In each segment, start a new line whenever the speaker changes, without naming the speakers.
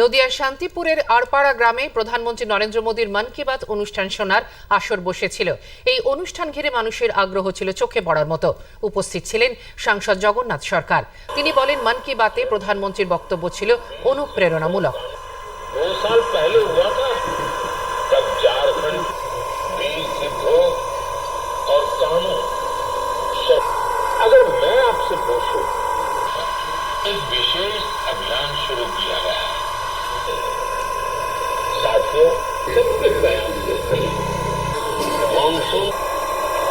নদিয়ার শান্তিপুরের আরপাড়া গ্রামে প্রধানমন্ত্রী নরেন্দ্র মোদীর মন কি বাত অনুষ্ঠান শোনার আসর বসেছিল। এই অনুষ্ঠান ঘিরে মানুষের আগ্রহ ছিল চোখে পড়ার মতো। উপস্থিত ছিলেন সাংসদ জগন্নাথ সরকার। তিনি বলেন, মন কি বাতে প্রধানমন্ত্রীর বক্তব্য ছিল অনুপ্রেরণামূলক।
सबके प्रयास से मानसून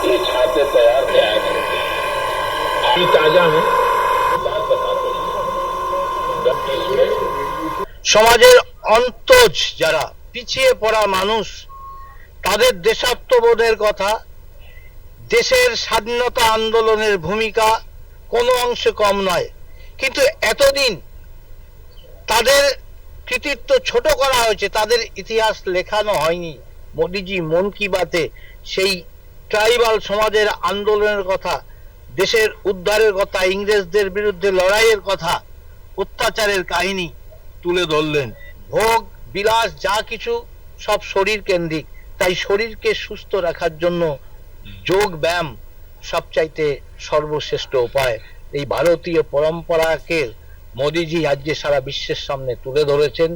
ये छाते तैयार किया करते हैं अभी ताजा है बात बताते हैं इसमें
সমাজের অন্তজ যারা পিছিয়ে পড়া মানুষ তাদের দেশাত্মবোধের কথা দেশের স্বাধীনতা আন্দোলনের ভূমিকা কোনো অংশে কম নয় কিন্তু এতদিন তাদের কৃতিত্ব ছোট করা হয়েছে, তাদের ইতিহাস লেখানো হয়নি। মোদিজি মন কি বাতে সেই ট্রাইবাল সমাজের আন্দোলনের কথা, দেশের উদ্ধারের কথা, ইংরেজদের বিরুদ্ধে লড়াইয়ের কথা, অত্যাচারের কাহিনী তুলে ধরলেন। ভোগ, বিলাস, যা কিছু সব শরীর কেন্দ্রিক, তাই শরীরকে সুস্থ রাখার জন্য যোগ ব্যায়াম সবচাইতে সর্বশ্রেষ্ঠ উপায়। এই ভারতীয় পরম্পরাকে মোদিজি আজকে সারা বিশ্বের সামনে তুলে ধরেছেন।